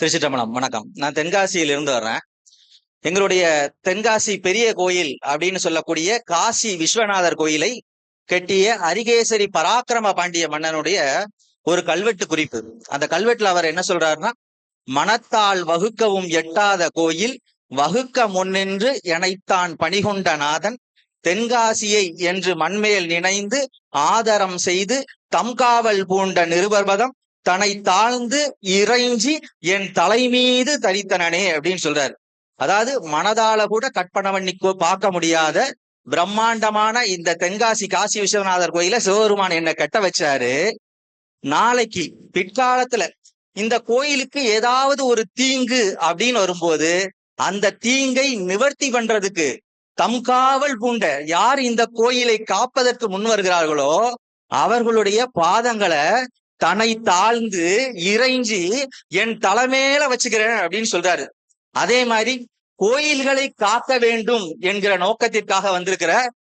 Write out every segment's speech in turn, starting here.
திருச்சிட்டம்பலம் வணக்கம். நான் தென்காசியில இருந்து வர்றேன். எங்களுடைய தென்காசி பெரிய கோயில் அப்படின்னு சொல்லக்கூடிய காசி விஸ்வநாதர் கோயிலை கெட்டிய அரிகேசரி பராக்கிரம பாண்டிய மன்னனுடைய ஒரு கல்வெட்டு குறிப்பு. அந்த கல்வெட்டுல அவர் என்ன சொல்றாருன்னா மனத்தால் வகுக்கவும் எட்டாத கோயில் வகுக்க முன்னின்று எனைத்தான் பணிகொண்ட நாதன் தென்காசியை என்று மண்மேல் நினைந்து ஆதரம் செய்து தம்காவல் பூண்ட நிருபர்பதம் தன்னை தாழ்ந்து இறைஞ்சி என் தலை மீது தரித்தனனே அப்படின்னு சொல்றாரு. அதாவது மனதால கூட கற்பனை பண்ணி பார்க்க முடியாத பிரம்மாண்டமான இந்த தென்காசி காசி விஸ்வநாதர் கோயில சிவபெருமான் என்ன கட்ட வச்சாரு. நாளைக்கு பிற்காலத்துல இந்த கோயிலுக்கு ஏதாவது ஒரு தீங்கு அப்படின்னு வரும்போது அந்த தீங்கை நிவர்த்தி பண்றதுக்கு தம் காவல் பூண்ட யார் இந்த கோயிலை காப்பதற்கு முன் வருகிறார்களோ அவர்களுடைய பாதங்களை தன்னை தாழ்ந்து இறைஞ்சி என் தலைமையில வச்சுக்கிறேன் அப்படின்னு சொல்றாரு. அதே மாதிரி கோயில்களை காக்க வேண்டும் என்கிற நோக்கத்திற்காக வந்திருக்கிற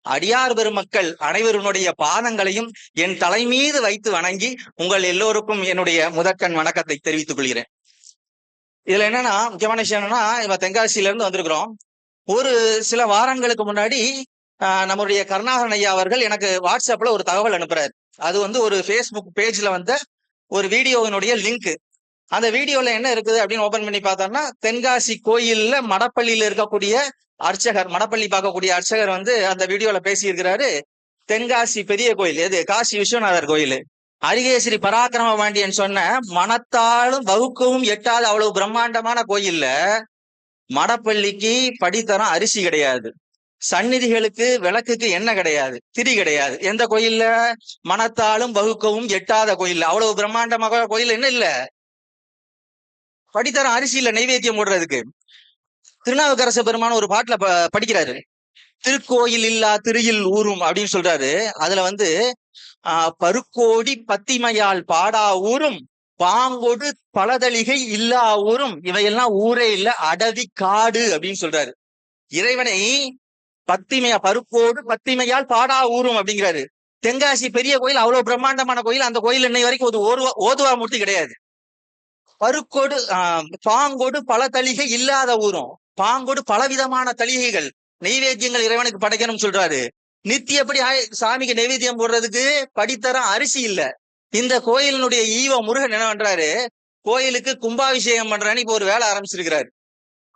அடியார் பெருமக்கள் அனைவருடைய பாதங்களையும் என் தலை மீது வைத்து வணங்கி உங்கள் எல்லோருக்கும் என்னுடைய முதற்கண் வணக்கத்தை தெரிவித்துக் கொள்கிறேன். இதுல என்னன்னா முக்கியமான விஷயம் என்னன்னா இப்ப தென்காசியில இருந்து வந்திருக்கிறோம். ஒரு சில வாரங்களுக்கு முன்னாடி ஆஹ், நம்முடைய கருணாகரன் ஐயா அவர்கள் எனக்கு வாட்ஸ்அப்ல ஒரு தகவல் அனுப்புறாரு. அது வந்து ஒரு ஃபேஸ்புக் பேஜ்ல வந்த ஒரு வீடியோவினுடைய லிங்க் அந்த வீடியோல என்ன இருக்குது அப்படின்னு ஓபன் பண்ணி பார்த்தோம்னா தென்காசி கோயில்ல மடப்பள்ளியில இருக்கக்கூடிய அர்ச்சகர் மடப்பள்ளி பார்க்கக்கூடிய அர்ச்சகர் வந்து அந்த வீடியோல பேசியிருக்கிறாரு. தென்காசி பெரிய கோயில் எது? காசி விஸ்வநாதர் கோயில். அரிகேசரி பராக்கிரம பாண்டியன் சொன்ன மனத்தாலும் வகுக்கவும் எட்டாத அவ்வளவு பிரம்மாண்டமான கோயில்ல மடப்பள்ளிக்கு படித்தரம் அரிசி கிடையாது. சந்நிதிகளுக்கு விளக்குக்கு எண்ணெய் கிடையாது திரி கிடையாது. எந்த கோயில்ல? மனத்தாலும் வகுக்கவும் எட்டாத கோயில். அவ்வளவு பிரம்மாண்டமாக கோயில் என்ன இல்ல? படித்தரம் அரிசி இல்ல நைவேத்தியம் போடுறதுக்கு. திருநாவுக்கரசு பெருமான ஒரு பாட்டுல படிக்கிறாரு. திருக்கோயில் இல்லா திருயில் ஊரும் அப்படின்னு சொல்றாரு. அதுல வந்து ஆஹ் பருக்கோடி பத்திமையால் பாடா ஊரும் பாங்கொடு பலதளிகை இல்லா ஊரும் இவையெல்லாம் ஊரே இல்ல அடவி காடு அப்படின்னு சொல்றாரு. இறைவனை பத்திமையா பருக்கோடு பத்திமையால் பாடா ஊரும் அப்படிங்கிறாரு. தென்காசி பெரிய கோயில் அவ்வளவு பிரம்மாண்டமான கோயில். அந்த கோயில் இன்னை வரைக்கும் ஒரு ஓதுவா ஓதுவா மூர்த்தி கிடையாது. பருக்கோடு ஆஹ் பாங்கோடு பல தளிகை இல்லாத ஊரும். பாங்கோடு பலவிதமான தளிகைகள். நெய்வேத்தியங்கள் இறைவனுக்கு படைக்கணும்னு சொல்றாரு. நித்தியப்படி சாமிக்கு நைவேத்தியம் போடுறதுக்கு படித்தரம் அரிசி இல்ல. இந்த கோயிலினுடைய ஈவ முருகன் என்ன பண்றாரு? கோயிலுக்கு கும்பாபிஷேகம் பண்றேன்னு இப்ப ஒரு வேலை ஆரம்பிச்சிருக்கிறாரு.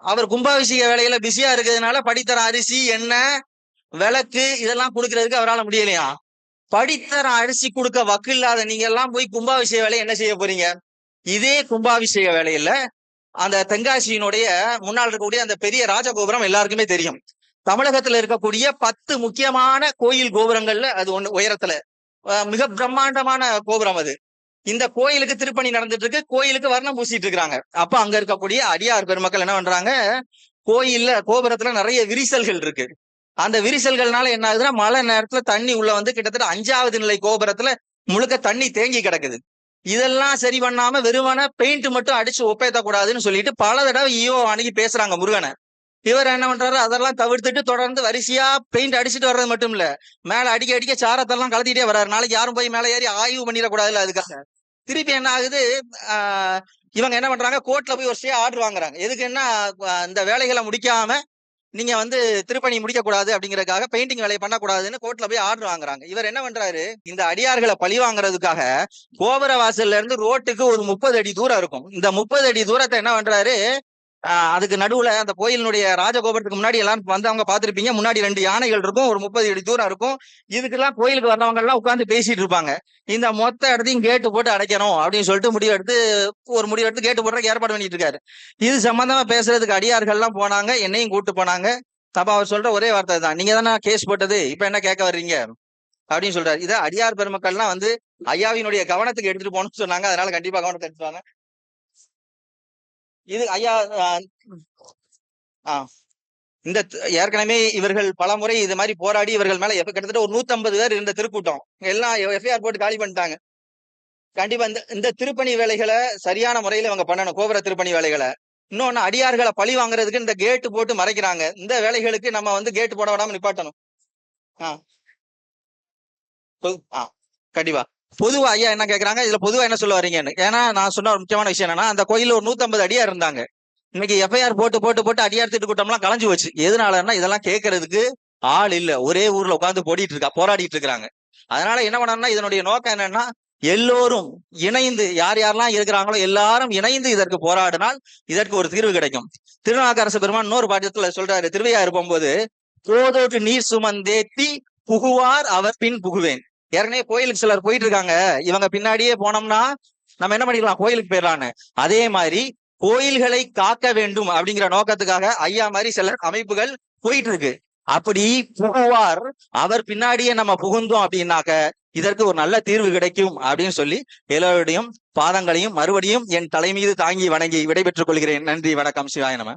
அவர் கும்பாபிஷேக வேலையில பிஸியா இருக்கிறதுனால படித்தர அரிசி எண்ணெய் விளக்கு இதெல்லாம் கொடுக்கறதுக்கு அவரால முடியலையா? படித்தர அரிசி கொடுக்க வக்கு இல்லாத நீங்க எல்லாம் போய் கும்பாபிஷேக வேலையை என்ன செய்ய போறீங்க? இதே கும்பாபிஷேக வேலையில அந்த தென்காசியினுடைய முன்னால் இருக்கக்கூடிய அந்த பெரிய ராஜகோபுரம் எல்லாருக்குமே தெரியும். தமிழகத்துல இருக்கக்கூடிய பத்து முக்கியமான கோயில் கோபுரங்கள்ல அது ஒண்ணு உயரத்துல. மிக பிரம்மாண்டமான கோபுரம் அது. இந்த கோயிலுக்கு திருப்பணி நடந்துட்டு இருக்கு கோயிலுக்கு வர்ணம் பூசிட்டு இருக்காங்க அப்ப அங்க இருக்கக்கூடிய அடியார் பெருமக்கள் என்ன பண்றாங்க? கோயில்ல கோபுரத்துல நிறைய விரிசல்கள் இருக்கு. அந்த விரிசல்கள்னால என்ன ஆகுதுன்னா மழை நேரத்துல தண்ணி உள்ள வந்து கிட்டத்தட்ட அஞ்சாவது நிலை கோபுரத்துல முழுக்க தண்ணி தேங்கி கிடக்குது. இதெல்லாம் சரி பண்ணாம வெறுமன பெயிண்ட் மட்டும் அடிச்சு ஒப்பேத்த கூடாதுன்னு சொல்லிட்டு பல தடவை ஈவோ அணுகி பேசுறாங்க முருகனை. இவர் என்ன பண்றாரு? அதெல்லாம் தவிர்த்துட்டு தொடர்ந்து வரிசையா பெயிண்ட் அடிச்சுட்டு வர்றது மட்டும் இல்ல மேல அடிக்க அடிக்க சாரத்தெல்லாம் கலத்திட்டே வர்றாரு. நாளைக்கு யாரும் போய் மேல ஏறி ஆய்வு பண்ணிடக்கூடாதுல்ல அதுக்காக. திருப்பி என்ன ஆகுது? ஆஹ் இவங்க என்ன பண்றாங்க? கோர்ட்ல போய் ஒரு ஸ்டே ஆர்டர் வாங்குறாங்க. எதுக்குன்னா இந்த வேலைகளை முடிக்காம நீங்க வந்து திருப்பணி முடிக்க கூடாது அப்படிங்கறதுக்காக பெயிண்டிங் வேலையை பண்ணக்கூடாதுன்னு கோர்ட்ல போய் ஆர்டர் வாங்குறாங்க. இவர் என்ன பண்றாரு? இந்த அடியார்களை பழி வாங்குறதுக்காக கோபுர வாசல்ல இருந்து ரோட்டுக்கு ஒரு முப்பது அடி தூரம் இருக்கும். இந்த முப்பது அடி தூரத்தை என்ன பண்றாரு? அதுக்கு நடுவுல அந்த கோயிலினுடைய ராஜகோபுரத்துக்கு முன்னாடி எல்லாம் வந்தவங்க பாத்திருப்பீங்க முன்னாடி ரெண்டு யானைகள் இருக்கும் ஒரு முப்பது அடி தூரம் இருக்கும். இதுக்கெல்லாம் கோயிலுக்கு வர்றவங்க எல்லாம் உட்காந்து பேசிட்டு இருப்பாங்க. இந்த மொத்த இடத்தையும் கேட்டு போட்டு அடைக்கணும் அப்படின்னு சொல்லிட்டு முடிவு எடுத்து ஒரு முடிவு எடுத்து கேட்டு போடுறதுக்கு ஏற்பாடு பண்ணிட்டு இருக்காரு. இது சம்பந்தமா பேசுறதுக்கு அடியார்கள் எல்லாம் போனாங்க என்னையும் கூப்பிட்டு போனாங்க. அப்ப அவர் சொல்ற ஒரே வார்த்தை தான் நீங்க தானே கேஸ் போட்டது இப்ப என்ன கேட்க வர்றீங்க? அப்படின்னு சொல்றாரு. இதை அடியார் பெருமக்கள்லாம் வந்து ஐயாவினுடைய கவனத்துக்கு எடுத்துட்டு போகணும்னு சொன்னாங்க அதனால கண்டிப்பா கவனத்தை எடுத்துவாங்க இது ஐயா ஆ இந்த ஏற்கனவே இவர்கள் பலமுறை இது மாதிரி போராடி இவர்கள் மேல கிட்டத்தட்ட ஒரு 150 பேர் இருந்த திருக்கூட்டம். எல்லாம் எஃப்ஐஆர் போட்டு காலி பண்ணிட்டாங்க. கண்டிப்பா இந்த இந்த திருப்பணி வேலைகளை சரியான முறையில இவங்க பண்ணணும் கோபுர திருப்பணி வேலைகளை. இன்னொன்னு அடியார்களை பழி வாங்குறதுக்கு இந்த கேட்டு போட்டு மறைக்கிறாங்க. இந்த வேலைகளுக்கு நம்ம வந்து கேட்டு போட விடாம நிப்பாட்டணும். ஆ. ஆ. கண்டிப்பா. பொதுவா ஐயா என்ன கேக்குறாங்க? இதுல பொதுவா என்ன சொல்ல வரீங்கன்னு ஏன்னா நான் சொன்ன ஒரு முக்கியமான விஷயம் என்னன்னா அந்த கோயில ஒரு 150 அடியார் இருந்தாங்க. இன்னைக்கு எஃப்ஐஆர் போட்டு போட்டு போட்டு அடியார் திட்டு கூட்டம்லாம் கலைஞ்சு வச்சு எதனாலன்னா இதெல்லாம் கேட்கறதுக்கு ஆள் இல்ல. ஒரே ஊர்ல உட்கார்ந்து போடிட்டு இருக்கா போராடிட்டு இருக்காங்க அதனால என்ன பண்ணணும்னா இதனுடைய நோக்கம் என்னன்னா எல்லோரும் இணைந்து யார் யாரெல்லாம் இருக்கிறாங்களோ எல்லாரும் இணைந்து இதற்கு போராடினால் இதற்கு ஒரு தீர்வு கிடைக்கும். திருநாக்கரசு பெருமான் இன்னொரு பாட்டியத்துல சொல்றாரு திருவையாறு போது போதோட்டு நீர் சுமந்தேத்தி புகுவார் அவர் பின் புகுவேன். ஏற்கனவே கோயிலுக்கு சிலர் போயிட்டு இருக்காங்க இவங்க பின்னாடியே போனோம்னா நம்ம என்ன பண்ணிக்கலாம் கோயிலுக்கு போயிடலான்னு. அதே மாதிரி கோயில்களை காக்க வேண்டும் அப்படிங்கிற நோக்கத்துக்காக ஐயா மாதிரி சில அமைப்புகள் போயிட்டு இருக்கு அப்படி புகுவார். அவர் பின்னாடியே நம்ம புகுந்தோம் அப்படின்னாக்க இதற்கு ஒரு நல்ல தீர்வு கிடைக்கும் அப்படின்னு சொல்லி எல்லோருடையும் பாதங்களையும் மறுபடியும் என் தலை மீது தாங்கி வணங்கி விடைபெற்றுக் கொள்கிறேன். நன்றி வணக்கம் சிவாய நம.